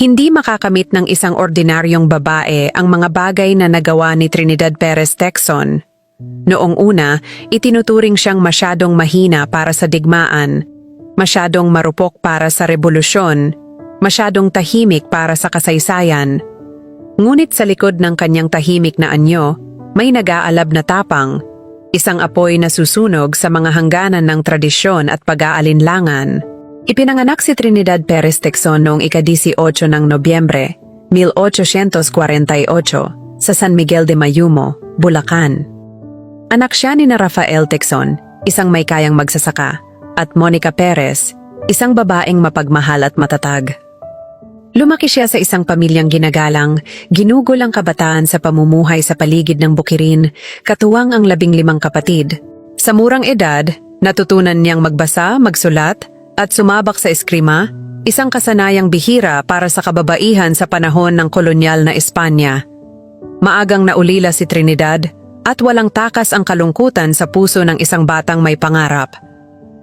Hindi makakamit ng isang ordinaryong babae ang mga bagay na nagawa ni Trinidad Perez Texon. Noong una, itinuturing siyang masyadong mahina para sa digmaan, masyadong marupok para sa revolusyon, masyadong tahimik para sa kasaysayan. Ngunit sa likod ng kanyang tahimik na anyo, may nag-aalab na tapang, isang apoy na susunog sa mga hangganan ng tradisyon at pag-aalinlangan. Ipinanganak si Trinidad Perez Texon noong ika-18 ng Nobyembre, 1848, sa San Miguel de Mayumo, Bulacan. Anak siya ni na Rafael Texon, isang may kayang magsasaka, at Monica Perez, isang babaeng mapagmahal at matatag. Lumaki siya sa isang pamilyang ginagalang, ginugol ang kabataan sa pamumuhay sa paligid ng bukirin, katuwang ang labing limang kapatid. Sa murang edad, natutunan niyang magbasa, magsulat, at sumabak sa eskrima, isang kasanayang bihira para sa kababaihan sa panahon ng kolonyal na Espanya. Maagang naulila si Trinidad at walang takas ang kalungkutan sa puso ng isang batang may pangarap.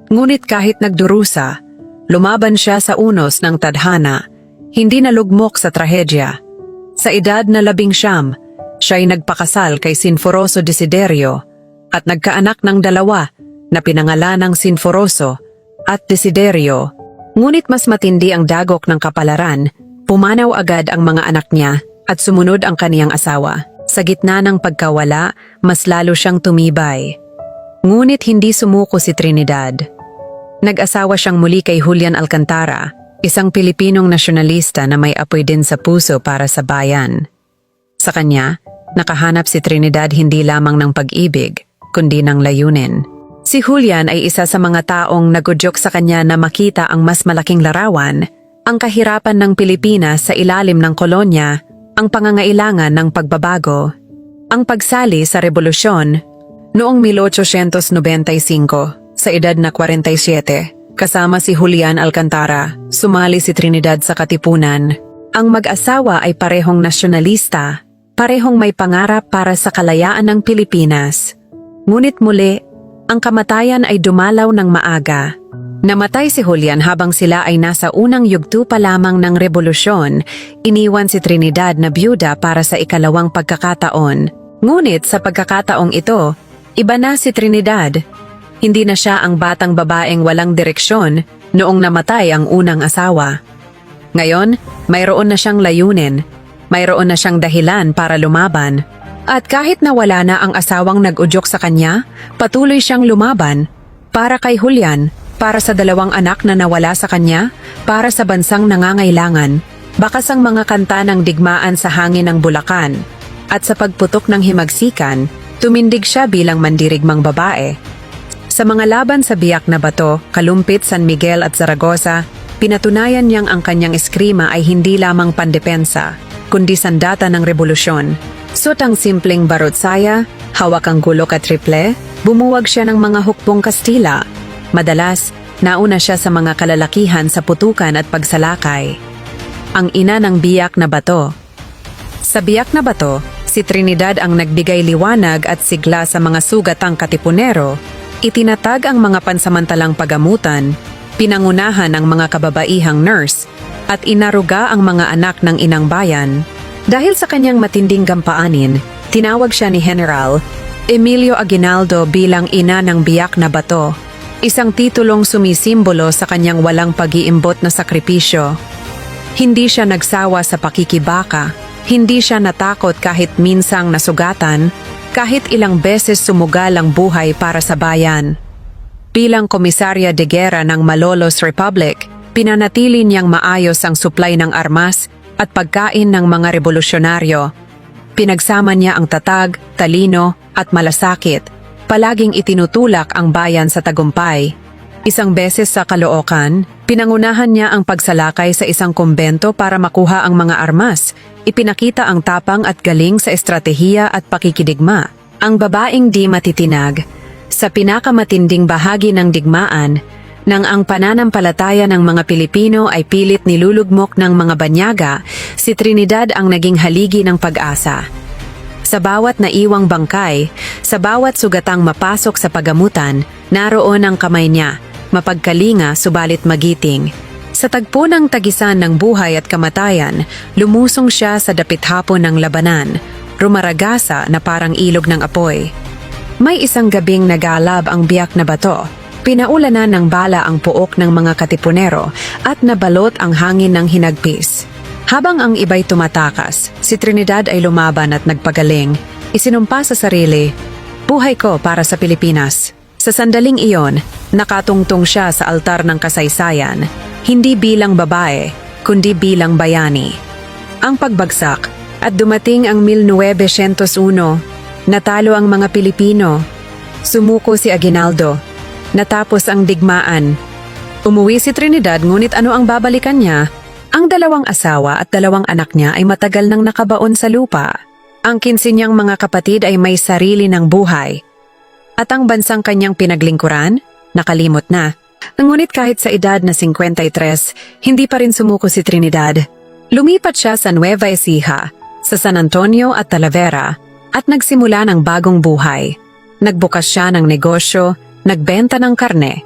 Ngunit kahit nagdurusa, lumaban siya sa unos ng tadhana, hindi nalugmok sa trahedya. Sa edad na labing siyam, siya'y nagpakasal kay Sinforoso Desiderio at nagkaanak ng dalawa na pinangalan ng Sinforoso at Desiderio. Ngunit mas matindi ang dagok ng kapalaran, pumanaw agad ang mga anak niya at sumunod ang kaniyang asawa. Sa gitna ng pagkawala, mas lalo siyang tumibay. Ngunit hindi sumuko si Trinidad. Nag-asawa siyang muli kay Julian Alcantara, isang Pilipinong nasyonalista na may apoy din sa puso para sa bayan. Sa kanya, nakahanap si Trinidad hindi lamang ng pag-ibig, kundi ng layunin. Si Julian ay isa sa mga taong nagudyok sa kanya na makita ang mas malaking larawan, ang kahirapan ng Pilipinas sa ilalim ng kolonya, ang pangangailangan ng pagbabago, ang pagsali sa revolusyon. Noong 1895, sa edad na 47, kasama si Julian Alcantara, sumali si Trinidad sa Katipunan. Ang mag-asawa ay parehong nasyonalista, parehong may pangarap para sa kalayaan ng Pilipinas. Ngunit muli, ang kamatayan ay dumalaw ng maaga. Namatay si Julian habang sila ay nasa unang yugto pa lamang ng revolusyon, iniwan si Trinidad na byuda para sa ikalawang pagkakataon. Ngunit sa pagkakataong ito, iba na si Trinidad. Hindi na siya ang batang babaeng walang direksyon noong namatay ang unang asawa. Ngayon, mayroon na siyang layunin, mayroon na siyang dahilan para lumaban. At kahit nawala na ang asawang nag-udyok sa kanya, patuloy siyang lumaban para kay Julian, para sa dalawang anak na nawala sa kanya, para sa bansang nangangailangan, bakas ang mga kanta ng digmaan sa hangin ng Bulacan. At sa pagputok ng himagsikan, tumindig siya bilang mandirigmang babae. Sa mga laban sa biyak na bato, Kalumpit, San Miguel at Zaragoza, pinatunayan niyang ang kanyang eskrima ay hindi lamang pandepensa, kundi sandata ng revolusyon. Suot ang simpleng barotsaya, hawak ang gulok at triple, bumuwag siya ng mga hukbong Kastila. Madalas, nauna siya sa mga kalalakihan sa putukan at pagsalakay. Ang ina ng biyak na bato. Sa biyak na bato, si Trinidad ang nagbigay liwanag at sigla sa mga sugatang katipunero, itinatag ang mga pansamantalang pagamutan, pinangunahan ang mga kababaihang nurse, at inaruga ang mga anak ng inang bayan. Dahil sa kanyang matinding gampaanin, tinawag siya ni General Emilio Aguinaldo bilang ina ng biyak na bato, isang titulong sumisimbolo sa kanyang walang pag-iimbot na sakripisyo. Hindi siya nagsawa sa pakikibaka, hindi siya natakot kahit minsang nasugatan, kahit ilang beses sumugal ang buhay para sa bayan. Bilang komisarya de guerra ng Malolos Republic, pinanatili niyang maayos ang supply ng armas at pagkain ng mga revolusyonaryo. Pinagsama niya ang tatag, talino at malasakit. Palaging itinutulak ang bayan sa tagumpay. Isang beses sa Caloocan, pinangunahan niya ang pagsalakay sa isang kumbento para makuha ang mga armas. Ipinakita ang tapang at galing sa estratehiya at pakikidigma. Ang babaeng di matitinag. Sa pinakamatinding bahagi ng digmaan, nang ang pananampalataya ng mga Pilipino ay pilit nilulugmok ng mga banyaga, si Trinidad ang naging haligi ng pag-asa. Sa bawat naiwang bangkay, sa bawat sugatang mapasok sa pagamutan, naroon ang kamay niya, mapagkalinga subalit magiting. Sa tagpo ng tagisan ng buhay at kamatayan, lumusong siya sa dapit hapon ng labanan, rumaragasa na parang ilog ng apoy. May isang gabing nagalab ang biyak na bato. Pinaulanan ng bala ang puok ng mga katipunero at nabalot ang hangin ng hinagpis. Habang ang iba'y tumatakas, si Trinidad ay lumaban at nagpagaling. Isinumpa sa sarili, Buhay ko para sa Pilipinas. Sa sandaling iyon, nakatungtong siya sa altar ng kasaysayan, hindi bilang babae, kundi bilang bayani. Ang pagbagsak at dumating ang 1901, natalo ang mga Pilipino. Sumuko si Aguinaldo. Natapos ang digmaan. Umuwi si Trinidad ngunit ano ang babalikan niya? Ang dalawang asawa at dalawang anak niya ay matagal nang nakabaon sa lupa. Ang kinsi niyang mga kapatid ay may sarili ng buhay. At ang bansang kanyang pinaglingkuran, nakalimot na. Ngunit kahit sa edad na 53, hindi pa rin sumuko si Trinidad. Lumipat siya sa Nueva Ecija, sa San Antonio at Talavera, at nagsimula ng bagong buhay. Nagbukas siya ng negosyo, nagbenta ng karne.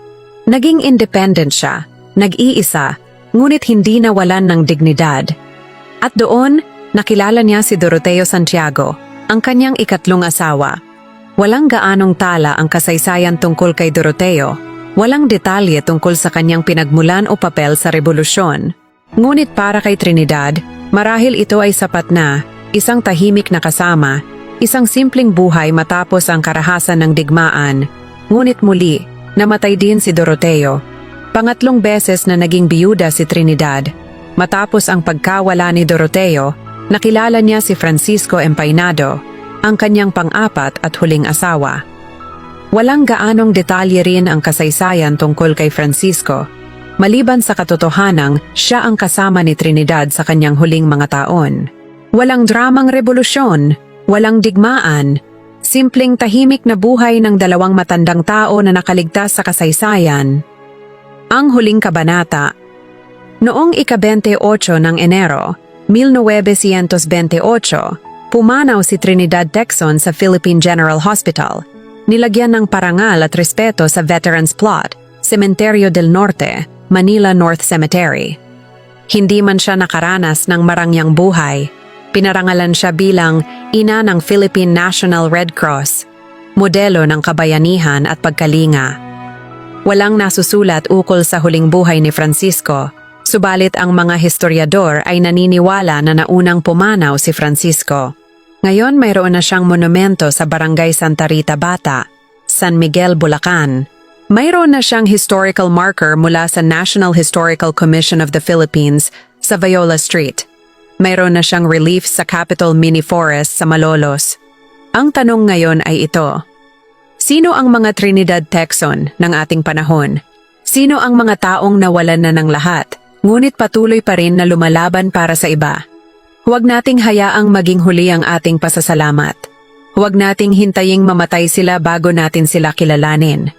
Naging independent siya, nag-iisa, ngunit hindi nawalan ng dignidad. At doon, nakilala niya si Doroteo Santiago, ang kanyang ikatlong asawa. Walang gaanong tala ang kasaysayan tungkol kay Doroteo, walang detalye tungkol sa kanyang pinagmulan o papel sa revolusyon. Ngunit para kay Trinidad, marahil ito ay sapat na, isang tahimik na kasama, isang simpleng buhay matapos ang karahasan ng digmaan. Ngunit muli, namatay din si Doroteo. Pangatlong beses na naging biyuda si Trinidad. Matapos ang pagkawala ni Doroteo, nakilala niya si Francisco Empainado, ang kanyang pang-apat at huling asawa. Walang gaanong detalye rin ang kasaysayan tungkol kay Francisco, maliban sa katotohanang siya ang kasama ni Trinidad sa kanyang huling mga taon. Walang dramang revolusyon, walang digmaan, simpleng tahimik na buhay ng dalawang matandang tao na nakaligtas sa kasaysayan. Ang huling kabanata Noong ika-28 ng Enero, 1928, pumanaw si Trinidad Texon sa Philippine General Hospital. Nilagyan ng parangal at respeto sa Veterans Plot, Cementerio del Norte, Manila North Cemetery. Hindi man siya nakaranas ng marangyang buhay. Pinarangalan siya bilang ina ng Philippine National Red Cross, modelo ng kabayanihan at pagkalinga. Walang nasusulat ukol sa huling buhay ni Francisco, subalit ang mga historiador ay naniniwala na naunang pumanaw si Francisco. Ngayon mayroon na siyang monumento sa Barangay Santa Rita Bata, San Miguel, Bulacan. Mayroon na siyang historical marker mula sa National Historical Commission of the Philippines sa Viola Street. Mayroon na siyang relief sa Capitol Mini Forest sa Malolos. Ang tanong ngayon ay ito. Sino ang mga Trinidad Texon ng ating panahon? Sino ang mga taong nawalan na ng lahat, ngunit patuloy pa rin na lumalaban para sa iba? Huwag nating hayaang maging huli ang ating pasasalamat. Huwag nating hintaying mamatay sila bago natin sila kilalanin.